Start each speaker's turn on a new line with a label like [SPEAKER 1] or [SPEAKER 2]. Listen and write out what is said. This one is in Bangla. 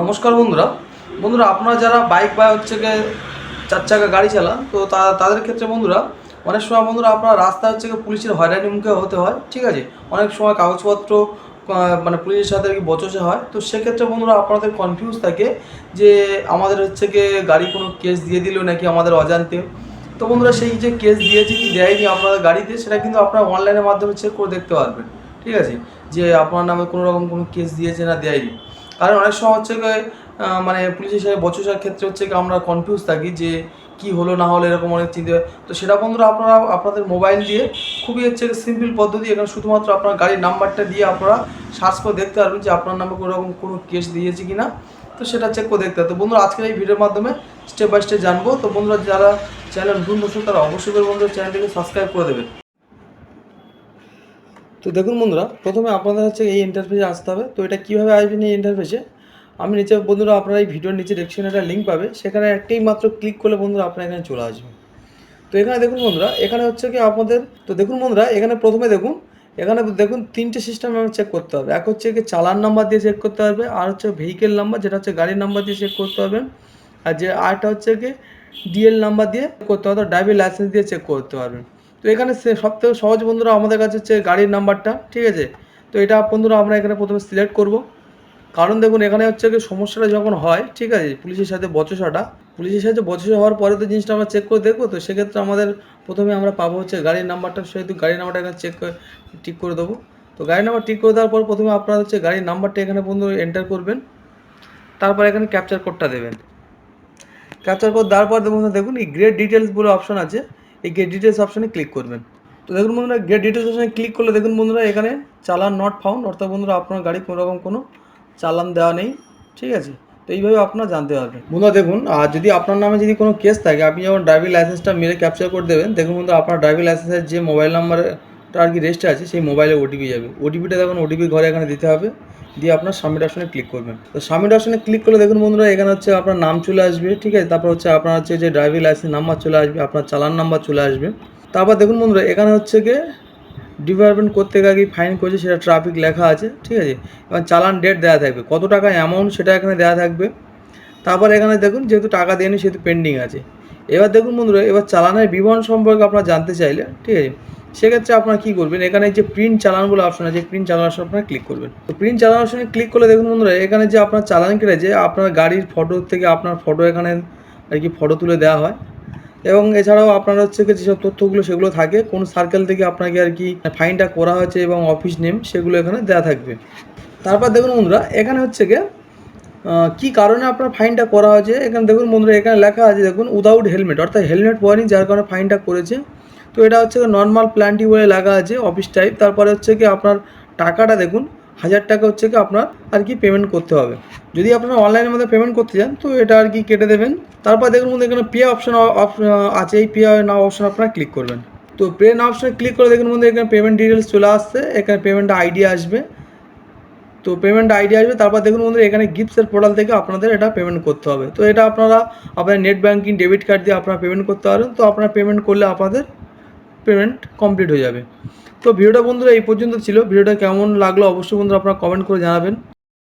[SPEAKER 1] নমস্কার বন্ধুরা। বন্ধুরা, আপনারা যারা বাইক বা হচ্ছে গিয়ে চার চাকা গাড়ি চালান, তো তাদের ক্ষেত্রে বন্ধুরা, অনেক সময় বন্ধুরা আপনার রাস্তা হচ্ছে গিয়ে পুলিশের হয়রানির মুখে হতে হয়, ঠিক আছে? অনেক সময় কাগজপত্র মানে পুলিশের সাথে আর কি বচসে হয়, তো সেক্ষেত্রে বন্ধুরা আপনাদের কনফিউজ থাকে যে আমাদের হচ্ছে গিয়ে গাড়ি কোনো কেস দিয়ে দিল নাকি আমাদের অজান্তে। তো বন্ধুরা, সেই যে কেস দিয়েছে কি দেয়নি আপনাদের গাড়িতে, সেটা কিন্তু আপনারা অনলাইনের মাধ্যমে চেক করে দেখতে পারবেন, ঠিক আছে? যে আপনার নামে কোনো রকম কোনো কেস দিয়েছে না দেয়নি। কারণ অনেক সময় হচ্ছে মানে পুলিশের সাথে বচসার ক্ষেত্রে হচ্ছে আমরা কনফিউজ থাকি যে কি হলো, না হলো, এরকম অনেক চিন্তা। তো সেটা বন্ধুরা আপনারা, আপনাদের মোবাইল দিয়ে খুবই হচ্ছে সিম্পল পদ্ধতি, এখানে শুধুমাত্র আপনার গাড়ির নাম্বারটা দিয়ে আপনারা সার্চ করে দেখতে পারবেন যে আপনার নামে কোনো রকম কোনো কেস দিয়েছে কি না তো সেটা চেক করে দেখতে তো বন্ধুরা, আজকের এই ভিডিওর মাধ্যমে স্টেপ বাই স্টেপ জানব। তো বন্ধুরা, যারা চ্যানেল নতুন দর্শক তারা অবশ্যই বন্ধুরা চ্যানেলটিকে সাবস্ক্রাইব করে দেবেন। তো দেখুন বন্ধুরা, প্রথমে আপনাদের হচ্ছে এই ইন্টারফেসে আসতে হবে। তো এটা কীভাবে আসবেন এই ইন্টারফেসে আমি নিচে, বন্ধুরা, আপনারা এই ভিডিওর নিচে ডেসক্রিপশনে একটা লিঙ্ক পাবে। সেখানে একটাই মাত্র ক্লিক করলে বন্ধুরা আপনারা এখানে চলে আসবে তো এখানে দেখুন বন্ধুরা, এখানে হচ্ছে কি আপনাদের তো দেখুন বন্ধুরা, এখানে প্রথমে দেখুন, এখানে দেখুন তিনটে সিস্টেম আমার চেক করতে হবে। এক হচ্ছে কি চালান নাম্বার দিয়ে চেক করতে হবে, আর হচ্ছে ভেহিকেল নাম্বার যেটা হচ্ছে গাড়ির নাম্বার দিয়ে চেক করতে হবে। আর যে আরটা হচ্ছে কি ডিএল নাম্বার দিয়ে করতে হবে ড্রাইভিং লাইসেন্স দিয়ে চেক করতে পারবেন তো এখানে সব থেকে সহজ বন্ধুরা আমাদের কাছে হচ্ছে গাড়ির নাম্বারটা, ঠিক আছে? তো এটা বন্ধুরা আমরা এখানে প্রথমে সিলেক্ট করব। কারণ দেখুন, এখানে হচ্ছে কি সমস্যাটা যখন হয়, ঠিক আছে, পুলিশের সাথে বচসাটা, পুলিশের সাথে বচসা হওয়ার পরে তো জিনিসটা আমরা চেক করে দেখব। তো সেক্ষেত্রে আমাদের প্রথমে আমরা পাবো হচ্ছে গাড়ির নাম্বারটা, সেহেতু গাড়ির নাম্বারটা এখানে চেক করে, ঠিক করে দেবো। তো গাড়ির নাম্বার ঠিক করে দেওয়ার পর প্রথমে আপনারা হচ্ছে গাড়ির নাম্বারটা এখানে বন্ধু এন্টার করবেন। তারপর এখানে ক্যাপচার কোডটা দেবেন। ক্যাপচার কোড দেওয়ার পর দেখুন দেখুন, এই গ্রেট ডিটেলস বলে অপশন আছে। এই গেট ডিটেলস অপশনে ক্লিক করবেন। তো দেখুন বন্ধুরা গেট ডিটেলস অপশনে ক্লিক করলে দেখুন বন্ধুরা, এখানে চালান নট ফাউন্ড অর্থাৎ বন্ধুরা আপনার গাড়ি কোনোরকম কোনো চালান দেওয়া নেই, ঠিক আছে? তো এইভাবে আপনারা জানতে পারবেন। বন্ধুরা, দেখুন, আর যদি আপনার নামে যদি কোনো কেস থাকে, আপনি যখন ড্রাইভিং লাইসেন্সটা মেরে ক্যাপচার করে দেবেন, দেখুন বন্ধুরা, আপনার ড্রাইভিং লাইসেন্সের যে মোবাইল নাম্বারটা আর কি রেজিস্টার আছে, সেই মোবাইলে ওটিপি যাবে। ওটিপিটা দেখুন ওটিপি ঘরে এখানে দিতে হবে। দিয়ে আপনার সাবমিট অপশনে ক্লিক করবেন। তো সাবমিট অপশনে ক্লিক করলে দেখুন বন্ধুরা, এখানে হচ্ছে আপনার নাম চলে আসবে, ঠিক আছে? তারপর হচ্ছে আপনার হচ্ছে যে ড্রাইভিং লাইসেন্স নাম্বার চলে আসবে, আপনার চালান নাম্বার চলে আসবে। তারপর দেখুন বন্ধুরা, এখানে হচ্ছে গিয়ে ডিপার্টমেন্ট করতে গিয়ে ফাইন করেছে, সেটা ট্রাফিক লেখা আছে, ঠিক আছে? এবার চালান ডেট দেওয়া থাকবে, কত টাকা অ্যামাউন্ট সেটা এখানে দেওয়া থাকবে। তারপর এখানে দেখুন, যেহেতু টাকা দেয়নি, সেহেতু পেন্ডিং আছে। এবার দেখুন বন্ধুরা, এবার চালানের বিবরণ সম্পর্কে আপনারা জানতে চাইলে, ঠিক আছে? সেক্ষেত্রে আপনারা কী করবেন? এখানে যে প্রিন্ট চালান বলে অপশন আছে প্রিন্ট চালান অপশন আপনারা ক্লিক করবেন। তো প্রিন্ট চালান অপশনে ক্লিক করলে দেখুন বন্ধুরা, এখানে যে আপনার চালান কেটেছে আপনার গাড়ির ফটো থেকে আপনার ফটো এখানে আর কি ফটো তুলে দেওয়া হয়। এবং এছাড়াও আপনার হচ্ছে যেসব তথ্যগুলো সেগুলো থাকে, কোন সার্কেল থেকে আপনাকে আর কি ফাইনটা করা হয়েছে এবং অফিস নেম সেগুলো এখানে দেওয়া থাকবে। তারপর দেখুন বন্ধুরা, এখানে হচ্ছে গিয়ে কি কারণে আপনার ফাইনটা করা হয়েছে? এখানে দেখুন বন্ধুরা, এখানে লেখা আছে, দেখুন উইদাউট হেলমেট অর্থাৎ হেলমেট পরেনি, যার কারণে ফাইনটা করেছে। তো এটা হচ্ছে নর্মাল প্ল্যান্টি বলে লেখা আছে অফিস টাইপ তারপরে হচ্ছে কি আপনার টাকাটা দেখুন, হাজার টাকা হচ্ছে কি আপনার আর কি পেমেন্ট করতে হবে। যদি আপনারা অনলাইনের মধ্যে পেমেন্ট করতে চান, তো এটা আর কি কেটে দেবেন। তারপর দেখুন এখানে পে অপশন আছে। এই পে নাও অপশন আপনারা ক্লিক করবেন। তো পে না অপশনে ক্লিক করে দেখুন বন্ধু এখানে পেমেন্ট ডিটেলস চলে আসছে। এখানে পেমেন্ট আইডি আসবে। তো পেমেন্ট আইডি আসবে। তারপর দেখুন বন্ধুরা এখানে গিফটসের পোর্টাল থেকে আপনাদের এটা পেমেন্ট করতে হবে। তো এটা আপনারা আপনার নেট ব্যাঙ্কিং ডেবিট কার্ড দিয়ে আপনারা পেমেন্ট করতে পারেন। তো আপনারা পেমেন্ট করলে আপনাদের পেমেন্ট কমপ্লিট হয়ে যাবে। তো ভিডিওটা বন্ধুরা এই পর্যন্ত ছিল। ভিডিওটা কেমন লাগল অবশ্যই বন্ধুরা আপনারা কমেন্ট করে জানাবেন।